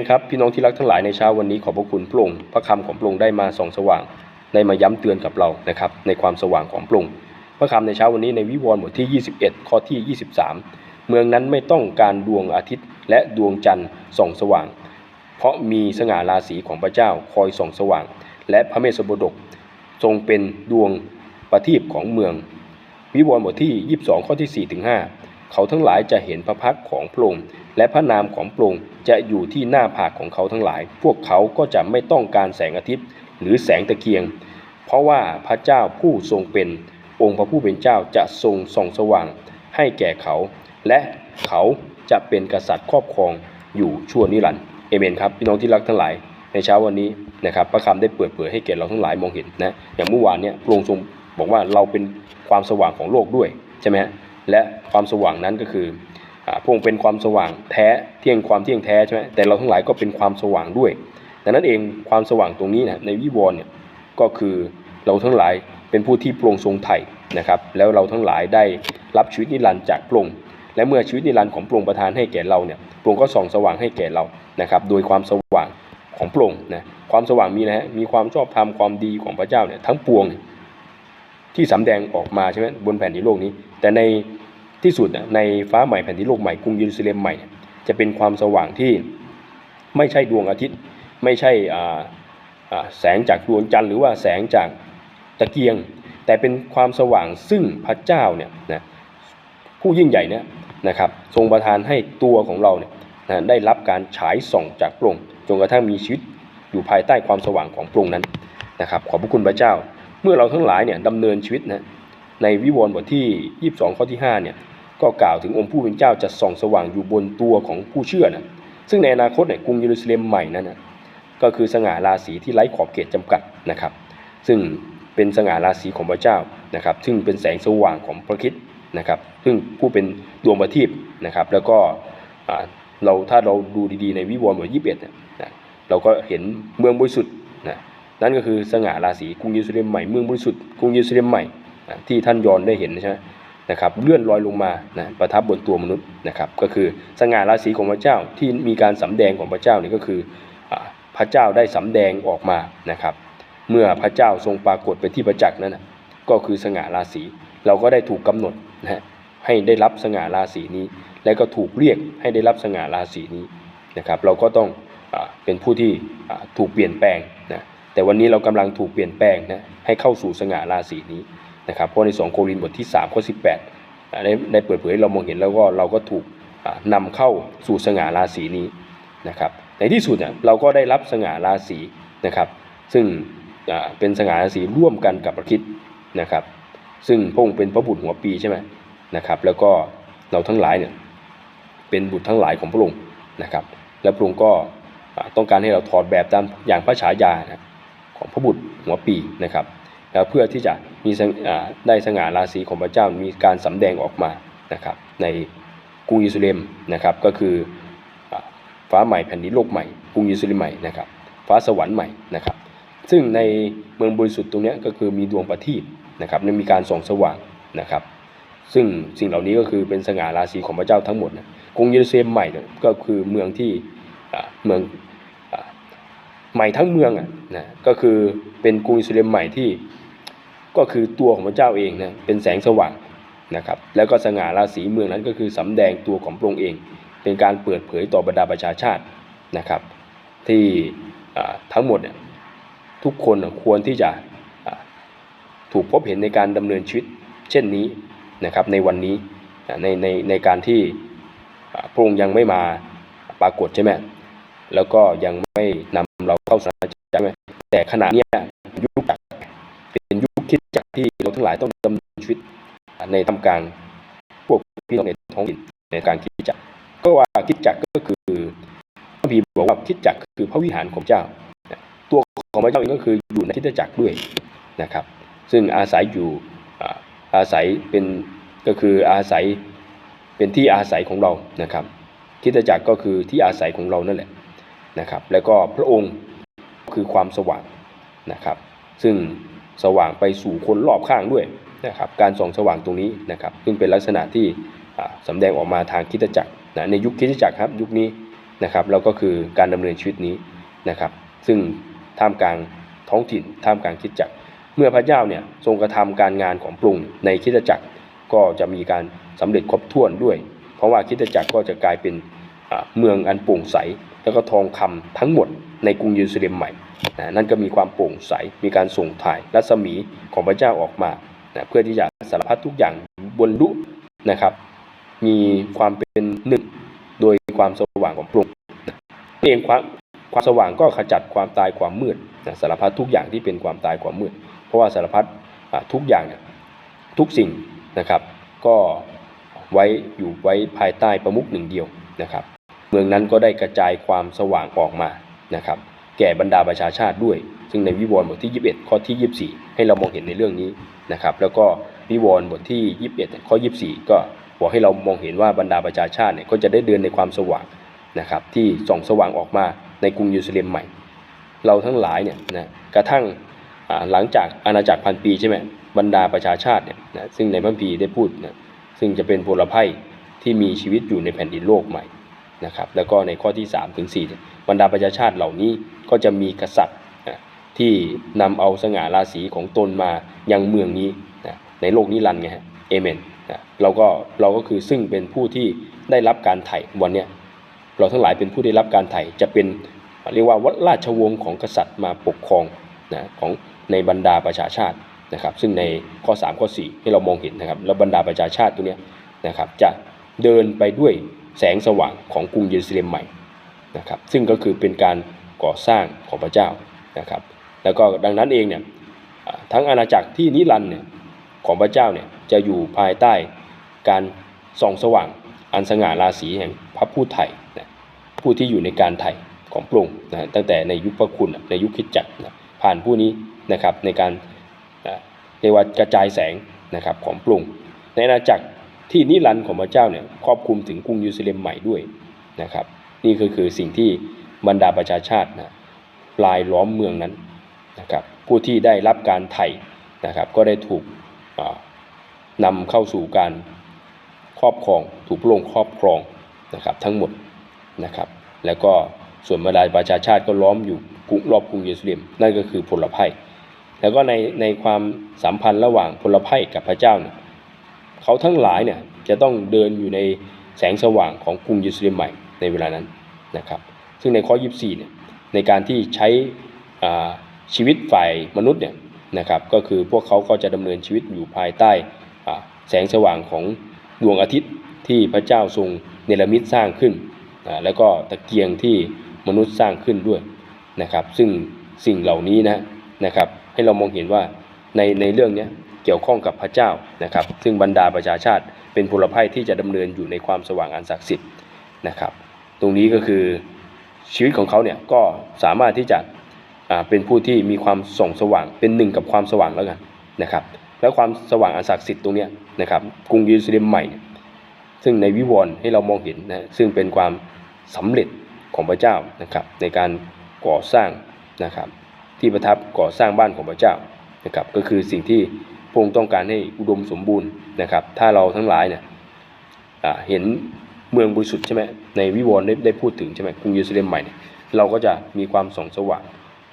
นครับพี่น้องที่รักทั้งหลายในเช้าวันนี้ขอบพระคุณพระองค์พระคำของพระองค์ได้มาส่องสว่างได้มาย้ำเตือนกับเรานะครับในความสว่างของพระองค์พระคำในเช้าวันนี้ในวิวรณ์บทที่ 21 ข้อที่ 23 เมืองนั้นไม่ต้องการดวงอาทิตย์และดวงจันทร์ส่องสว่าง เพราะมีสง่าราศีของพระเจ้าคอยส่องสว่าง และพระเมสสบดก ทรงเป็นดวงประทีปของเมือง วิวรณ์บทที่ 22 ข้อที่4ถึง5 เขาทั้งหลายจะเห็นพระพักของพระองค์และพระนามของพระองค์จะอยู่ที่หน้าผากของเขาทั้งหลาย พวกเขาก็จะไม่ต้องการแสงอาทิตย์ หรือแสงตะเกียง เพราะว่าพระเจ้าผู้ทรงเป็น องค์พระผู้เป็นเจ้าจะทรงส่องสว่างให้แก่เขา และเขาจะเป็นกษัตริย์ครอบครองอยู่ชั่วนิรันดร์เอเมนครับพี่น้องที่รักทั้งหลายในเช้าวันนี้นะครับพระคำได้เปิดเผยให้แก่เราทั้งหลายมองเห็นนะอย่างเมื่อวานเนี่ยพระองค์ทรงบอกว่าเราเป็นความสว่างของโลกด้วยใช่ไหมฮะ และความสว่างนั้นก็คือพระองค์เป็นความสว่างแท้เที่ยงความเที่ยงแท้ใช่ไหมแต่เราทั้งหลายก็เป็นความสว่างด้วยดังนั้นเองความสว่างตรงนี้นะในวิวรณ์เนี่ยก็คือเราทั้งหลายเป็นผู้ที่พระองทรงไถ่นะครับแล้วเราทั้งหลายได้รับชีวิตนิรันดร์จากพระองค์และเมื่อชีวิตนิรันดร์ของพระองค์ประทานให้แก่เราเนี่ยพระองค์ก็ส่องสว่างให้แก่เรานะครับโดยความสว่างของพระองค์นะความสว่างมีนะฮะมีความชอบธรรมความดีของพระเจ้าเนี่ยทั้งปวง ที่สำแดงออกมาใช่ไหมบนแผ่นดินโลกนี้ แต่ในที่สุดในฟ้าใหม่แผ่นดินโลกใหม่กรุงเยรูซาเล็มใหม่ จะเป็นความสว่างที่ไม่ใช่ดวงอาทิตย์ ไม่ใช่แสงจากดวงจันทร์หรือว่าแสงจากตะเกียง แต่เป็นความสว่างซึ่งพระเจ้าเนี่ยนะผู้ยิ่งใหญ่เนี่ยนะครับทรงประทานให้ตัวของเราเนี่ยนะได้รับการฉายส่องจากพระองค์จนกระทั่งมีชีวิตอยู่ภายใต้ความสว่างของพระองค์นั้นนะครับ ขอบพระคุณพระเจ้า เมื่อเราทั้งหลายเนี่ยดำเนินชีวิตนะในวิวรณ์บทที่ 22 ข้อที่5เนี่ยก็กล่าวถึงองค์ผู้เป็นเจ้าจะส่องสว่างอยู่บนตัวของผู้เชื่อนะซึ่งในอนาคตเนี่ยกรุงเยรูซาเล็มใหม่นั้นนะก็คือสง่าราศีที่ไร้ขอบเขตจำกัดนะครับ ซึ่งเป็นสง่าราศีของพระเจ้านะครับ ซึ่งเป็นแสงสว่างของพระคิดนะครับ ซึ่งผู้เป็นดวงประทีปนะครับ แล้วก็เราถ้าเราดูดีๆในวิวรณ์บทที่21เนี่ยเราก็เห็นเมืองบริสุทธิ์นะ นั่นก็คือสง่าราศีกรุงเยรูซาเล็มใหม่เมืองบริสุทธิ์กรุงเยรูซาเล็มใหม่ที่ท่านยอนได้เห็นใช่ไหมนะครับเลื่อนลอยลงมานะประทับบนตัวมนุษย์นะครับก็คือสง่าราศีของพระเจ้าที่มีการสำแดงของพระเจ้านี่ก็คือพระเจ้าได้สำแดงออกมานะครับเมื่อพระเจ้าทรงปรากฏเป็นที่ประจักษ์นั้นนะก็คือสง่าราศีเราก็ได้ถูกกำหนดนะฮะให้ได้รับสง่าราศีนี้ และก็ถูกเรียกให้ได้รับสง่าราศีนี้นะครับเราก็ต้องอเป็นผู้ที่ถูกเปลี่ยนแปลงนะ แต่วันนี้เรากำลังถูกเปลี่ยนแปลงนะให้เข้าสู่สง่าราศีนี้นะครับเพราะใน 2 โครินธ์บทที่3ข้อ18ได้ได้เปิดเผยเรามองเห็นแล้วก็เราก็ถูกอ่านำเข้าสู่สง่าราศีนี้นะครับในที่สุดเนี่ยเราก็ได้รับสง่าราศีนะครับ ซึ่งเป็นสง่าราศีร่วมกันกับพระคิดนะครับ ซึ่งพระองค์เป็นพระบุตรหัวปีใช่ไหมนะครับ แล้วก็เราทั้งหลายเนี่ยเป็นบุตรทั้งหลายของพระองค์นะครับ และพระองค์ก็ต้องการให้เราถอดแบบตามอย่างพระฉายานะ ของพระบุตรหัวปีนะครับแล้วเพื่อที่จะมีได้สง่าราศีของพระเจ้ามีการสำแดงออกมานะครับในกรุงเยรูซาเล็มนะครับก็คืออฟ้าใหม่แผ่นดินโลกใหม่กรุงเยรูซาเล็มใหม่นะครับฟ้าสวรรค์ใหม่นะครับซึ่งในเมืองบริสุทธิ์ตรงนี้ก็คือมีดวงประทีปนะครับและมีการส่องสว่างนะครับซึ่งสิ่งเหล่านี้ก็คือเป็นสง่าราศีของพระเจ้าทั้งหมดนะกรุงเยรูซาเล็มใหม่นะก็คือเมืองที่เมือง ใหม่ทั้งเมืองอะนะก็คือเป็นกรุงเยรูซาเล็มใหม่ที่ ก็คือตัวของพระเจ้าเองนะเป็นแสงสว่างนะครับแล้วก็สง่าราศีเมืองนั้นก็คือสำแดงตัวของพระองค์เอง เป็นการเปิดเผยต่อบรรดาประชาชาตินะครับ ที่ทั้งหมดเนี่ยทุกคนควรที่จะถูกพบเห็นในการดำเนินชีวิตเช่นนี้นะครับในวันนี้ในในในการที่พระองค์ยังไม่มาปรากฏใช่ไหมแล้วก็ยังไม่นำ เราเข้าสาณาจักรใช่ไหมแต่ขณะเนี้ยยุคจักเป็นยุคคิดจักรที่เราทั้งหลายต้องดำเนินชีวิตในทำกางพวกพี่น้องในท้องถิ่นในการคิดจักรก็ว่าคิดจักรก็คือพระพีบอกว่าคิดจักรคือพระวิหารของเจ้า ตัวของพระเจ้าเองก็คืออยู่ในคริสตจักรด้วยนะครับ ซึ่งอาศัยอยู่อาศัยเป็นก็คืออาศัยเป็นที่อาศัยของเรานะครับคริสตจักรก็คือที่อาศัยของเรานั่นแหละ นะครับ แล้วก็พระองค์คือความสว่างนะครับ ซึ่งสว่างไปสู่คนรอบข้างด้วยนะครับ การส่องสว่างตรงนี้นะครับ ซึ่งเป็นลักษณะที่อ่าแดงออกมาทางคริสตจักรนะในยุคคริสตจักรครับยุคนี้นะครับแล้วก็คือการดำเนินชีวิตนี้นะครับ ซึ่งท่ามกลางท้องถิ่นท่ามกลางคิดจักร เมื่อพระเจ้าเนี่ยทรงกระทำการงานของพระองในคิดจักรก็จะมีการสำเร็จครบถ้วนด้วย เพราะว่าคิดจักรก็จะกลายเป็น เมืองอันโปร่งใส แล้วก็ทองคำทั้งหมดในกรุงเยรูซาเล็มใหม่นะนั่นก็มีความโปร่งใส มีการส่งถ่ายรัศมีของพระเจ้าออกมานะเพื่อที่จะสารพัดทุกอย่างบนลุนะครับ มีความเป็นหนึ่งโดยความสว่างของพระองค์เองความความสว่างก็ขจัดความตายความมืดนะสารพัดทุกอย่างที่เป็นความตายความมืด เพราะว่าสารพัดทุกอย่างเนี่ยทุกสิ่งนะครับ ก็ไว้อยู่ไว้ภายใต้ประมุขหนึ่งเดียวนะครับ เมืองนั้นก็ได้กระจายความสว่างออกมานะครับแก่บรรดาประชาชาติด้วย ซึ่งในวิวรณ์บทที่ 21 ข้อที่ 24 ให้เรามองเห็นในเรื่องนี้นะครับแล้วก็วิวรณ์บทที่ 21 ข้อ 24 ก็บอกให้เรามองเห็นว่าบรรดาประชาชาติเนี่ยก็จะได้เดินในความสว่างนะครับที่ส่องสว่างออกมาในกรุงเยรูซาเล็มใหม่ เราทั้งหลายเนี่ยนะกระทั่งหลังจากอาณาจักรพันปีใช่ไหมบรรดาประชาชาติเนี่ยนะซึ่งในพระคัมภีได้พูดนะซึ่งจะเป็นพลภัยที่มีชีวิตอยู่ในแผ่นดินโลกใหม่ นะครับแล้วก็ในข้อที่3ถึงสี่บรรดาประชาชาติเหล่านี้ก็จะมีกษัตริย์ที่นำเอาสง่าราศีของตนมายังเมืองนี้นะในโลกนิรันดร์ไงฮะเอเมนนะเราก็เราก็คือซึ่งเป็นผู้ที่ได้รับการไถ่วันเนี้ยเราทั้งหลายเป็นผู้ได้รับการไถ่จะเป็นเรียกว่าวัดราชวงศ์ของกษัตริย์มาปกครองนะของในบรรดาประชาชาตินะครับ ซึ่งในข้อ 3 ข้อ 4 ที่เรามองเห็นนะครับ แล้วบรรดาประชาชาติตัวเนี้ยนะครับจะเดินไปด้วย แสงสว่างของกรุงเยรูซาเล็มใหม่นะครับซึ่งก็คือเป็นการก่อสร้างของพระเจ้านะครับแล้วก็ดังนั้นเองเนี่ยทั้งอาณาจักรที่นิรันดร์เนี่ยของพระเจ้าเนี่ยจะอยู่ภายใต้การส่องสว่างอันสง่าราศีแห่งพระผู้ไถ่นะผู้ที่อยู่ในการไถ่ของพระองนะตั้งแต่ในยุคพระคุณในยุคคิดจักรนะผ่านผู้นี้นะครับในการนะเรียกว่ากระจายแสงนะครับของพระองในอาณาจักร ที่นิรันดร์ของพระเจ้าเนี่ยครอบคลุมถึงกรุงเยรูซาเล็มใหม่ด้วยนะครับ นี่ก็คือสิ่งที่บรรดาประชาชาตินะปลายล้อมเมืองนั้นนะครับผู้ที่ได้รับการไถ่นะครับก็ได้ถูกอ่านำเข้าสู่การครอบครองถูกพระองค์ครอบครองนะครับทั้งหมดนะครับแล้วก็ส่วนบรรดาประชาชาติก็ล้อมอยู่กรุงรอบกรุงเยรูซาเล็มนั่นก็คือพลภัยแล้วก็ในในความสัมพันธ์ระหว่างพลภัยกับพระเจ้าเนี่ย เขาทั้งหลายเนี่ยจะต้องเดินอยู่ในแสงสว่างของกรุงเยรูซาเล็มใหม่ในเวลานั้นนะครับ ซึ่งในข้อ 24 เนี่ยในการที่ใช้ชีวิตฝ่ายมนุษย์เนี่ยนะครับก็คือพวกเขาก็จะดำเนินชีวิตอยู่ภายใต้แสงสว่างของดวงอาทิตย์ที่พระเจ้าทรงเนรมิตสร้างขึ้น แล้วก็ตะเกียงที่มนุษย์สร้างขึ้นด้วยนะครับ ซึ่งสิ่งเหล่านี้นะนะครับให้เรามองเห็นว่าในในเรื่องเนี้ย เกี่ยวข้องกับพระเจ้านะครับ ซึ่งบรรดาประชาชาติเป็นพลภัยที่จะดำเนินอยู่ในความสว่างอันศักดิ์สิทธิ์นะครับ ตรงนี้ก็คือชีวิตของเขาเนี่ยก็สามารถที่จะเป็นผู้ที่มีความส่องสว่างเป็นหนึ่งกับความสว่างแล้วกันนะครับ แล้วความสว่างอันศักดิ์สิทธิ์ตรงนี้นะครับกรุงเยรูซาเล็มใหม่ ซึ่งในวิวรณ์ให้เรามองเห็นนะซึ่งเป็นความสำเร็จของพระเจ้านะครับ ในการก่อสร้างนะครับ ที่ประทับก่อสร้างบ้านของพระเจ้านะครับก็คือสิ่งที่ พระองค์ต้องการให้อุดมสมบูรณ์นะครับ ถ้าเราทั้งหลายเนี่ยเห็นเมืองบริสุทธิ์ใช่ไหมในวิวรณ์ได้ได้พูดถึงใช่ไหมกรุงเยรูซาเล็มใหม่เนี่ยเราก็จะมีความส่องสว่าง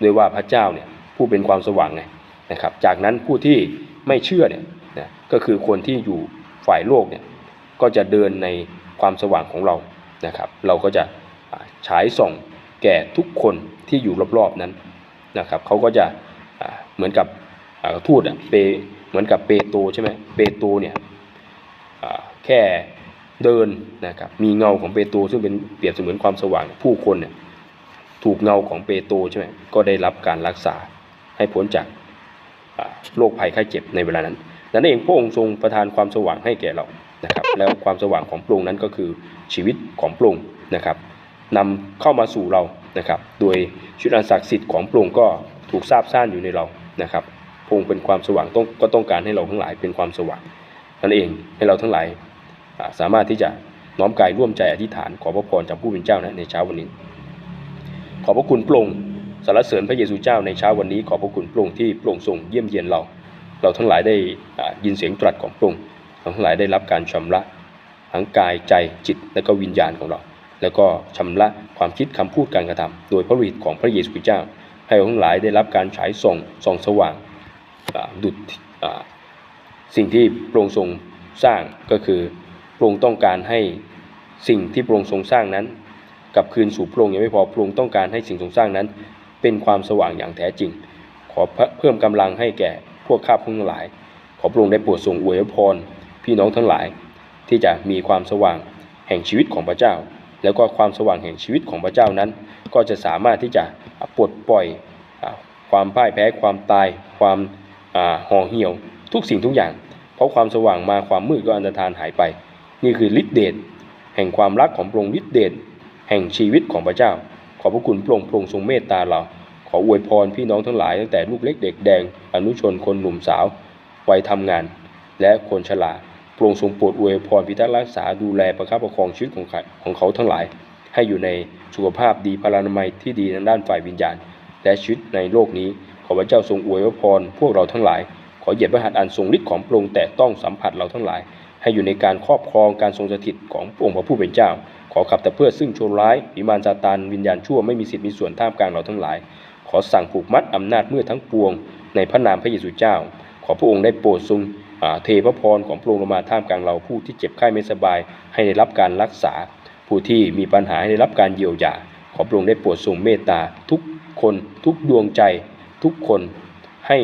โดยว่าพระเจ้าเนี่ยผู้เป็นความสว่างไงนะครับ จากนั้นผู้ที่ไม่เชื่อเนี่ยนะก็คือคนที่อยู่ฝ่ายโลกเนี่ยก็จะเดินในความสว่างของเรานะครับ เราก็จะฉายส่องแก่ทุกคนที่อยู่รอบๆนั้นนะครับเขาก็จะเหมือนกับทูตเป เหมือนกับเปโตรใช่ไหมเปโตรเนี่ยแค่เดินนะครับมีเงาของเปโตรซึ่งเป็นเปรียบเสมือนความสว่างผู้คนเนี่ยถูกเงาของเปโตรใช่ไหมก็ได้รับการรักษาให้พ้นจากโรคภัยไข้เจ็บในเวลานั้นนั้นเองพระองค์ทรงประทานความสว่างให้แก่เรานะครับแล้วความสว่างของพระองค์นั้นก็คือชีวิตของพระองค์นะครับนำเข้ามาสู่เรานะครับ โดยชีวิตอันศักดิ์สิทธิ์ของพระองค์ก็ถูกทราบซ่านอยู่ในเรานะครับ พระองค์เป็นความสว่างต้องก็ต้องการให้เราทั้งหลายเป็นความสว่างนั่นเองให้เราทั้งหลายสามารถที่จะน้อมกายร่วมใจอธิษฐานขอพระพรจากผู้เป็นเจ้านะในเช้าวันนี้ ขอพระคุณพระองค์สรรเสริญพระเยซูเจ้าในเช้าวันนี้ ขอพระคุณพระองค์ที่พระองค์ทรงเยี่ยมเยียนเรา เราทั้งหลายได้ยินเสียงตรัสของพระองค์เราทั้งหลายได้รับการชำระทั้งกายใจจิตและก็วิญญาณของเรา แล้วก็ชำระความคิดคำพูดการกระทำโดยพระฤทธิ์ของพระเยซูเจ้า ให้เราทั้งหลายได้รับการฉายส่องส่องสว่าง ดุจสิ่งที่พระองค์ทรงสร้างก็คือพระองค์ต้องการให้สิ่งที่พระองค์ทรงสร้างนั้นกลับคืนสู่พระองค์ยังไม่พอพระองค์ต้องการให้สิ่งทรงสร้างนั้น เป็นความสว่างอย่างแท้จริง ขอเพิ่มกำลังให้แก่พวกข้าพทั้งหลาย ขอพระองค์ได้โปรดทรงอวยพรพี่น้องทั้งหลาย ที่จะมีความสว่างแห่งชีวิตของพระเจ้า แล้วก็ความสว่างแห่งชีวิตของพระเจ้านั้น ก็จะสามารถที่จะปลดปล่อยความพ่ายแพ้ความตายความ ห่อเหี่ยว ทุกสิ่งทุกอย่าง เพราะความสว่างมาความมืดก็อันตรธานหายไป นี่คือฤทธิเดชแห่งความรักของพระองค์ฤทธิเดชแห่งชีวิตของพระเจ้า ขอพระคุณพระองค์พระองค์ทรงเมตตาเรา ขออวยพรพี่น้องทั้งหลายตั้งแต่ลูกเล็กเด็กแดง อนุชนคนหนุ่มสาววัยทำงาน และคนชราโปรงทรงโปรดอวยพรพิทักษ์รักษาดูแลประคับประคองชีวิตของเขาของเขาทั้งหลาย ให้อยู่ในสุขภาพดีพลานามัยที่ดีทางด้านฝ่ายวิญญาณ และชีวิตในโลกนี้ ขอพระเจ้าทรงอวยพรพวกเราทั้งหลาย ขอเหยียดพระหัตถ์อันทรงฤทธิ์ของพระองค์แต่ต้องสัมผัสเราทั้งหลาย ให้อยู่ในการครอบครองการทรงสถิตขององค์พระผู้เป็นเจ้า ขอขับแต่เพื่อซึ่งชั่วร้ายวิมานซาตานวิญญาณชั่วไม่มีสิทธิ์มีส่วนท่ามกลางเราทั้งหลาย ขอสั่งผูกมัดอำนาจมืดทั้งปวง ในพระนามพระเยซูเจ้า ขอพระองค์ได้โปรดทรงเทพระพรของพระองค์ลงมาท่ามกลางเราผู้ที่เจ็บไข้ไม่สบาย ให้ได้รับการรักษา ผู้ที่มีปัญหาให้ได้รับการเยียวยาขอพระองค์ได้โปรดทรงเมตตาทุกคนทุกดวงใจ ทุกคนให้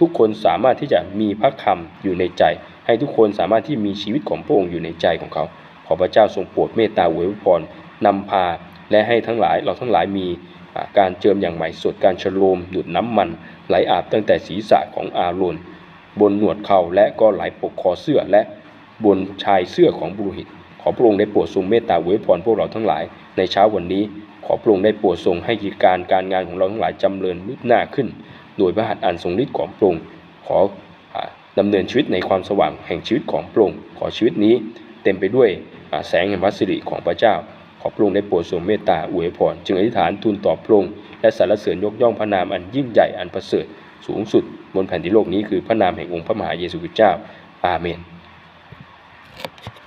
ทุกคนสามารถที่จะมีพระคำอยู่ในใจ ให้ทุกคนสามารถที่มีชีวิตของพระองค์อยู่ในใจของเขา ขอพระเจ้าทรงโปรดเมตตาอวยพรนำพาและให้ทั้งหลายเราทั้งหลายมีการเจิมอย่างใหม่สดการฉโลมดูดน้ำมัน ไหลอาบตั้งแต่ศีรษะของอาโรนบนหนวดเข่าและก็ไหลปกคอเสื้อและบนชายเสื้อของบุรุหิตขอพระองค์ได้โปรดทรงเมตตาอวยพรพวกเราทั้งหลายในเช้าวันนี้ ขอพระองค์ได้โปรดทรงให้กิจการการงานของเราทั้งหลายจำเริญรุ่หน้าขึ้น โดยพระหัตถ์อันทรงฤทธิ์ของพระองค์ขออ่าดำเนินชีวิตในความสว่างแห่งชีวิตของพระองค์ขอชีวิตนี้เต็มไปด้วยแสงแห่งพระสิริของพระเจ้า ขอพระองค์ได้โปรดทรงเมตตาอวยพรจึงอธิษฐานทูลต่อพระองค์และสรรเสริญยกย่องพระนามอันยิ่งใหญ่อันประเสริฐสูงสุดบนแผ่นดินโลกนี้คือพระนามแห่งองค์พระมหาเยซูคริสต์เจ้าอาเมน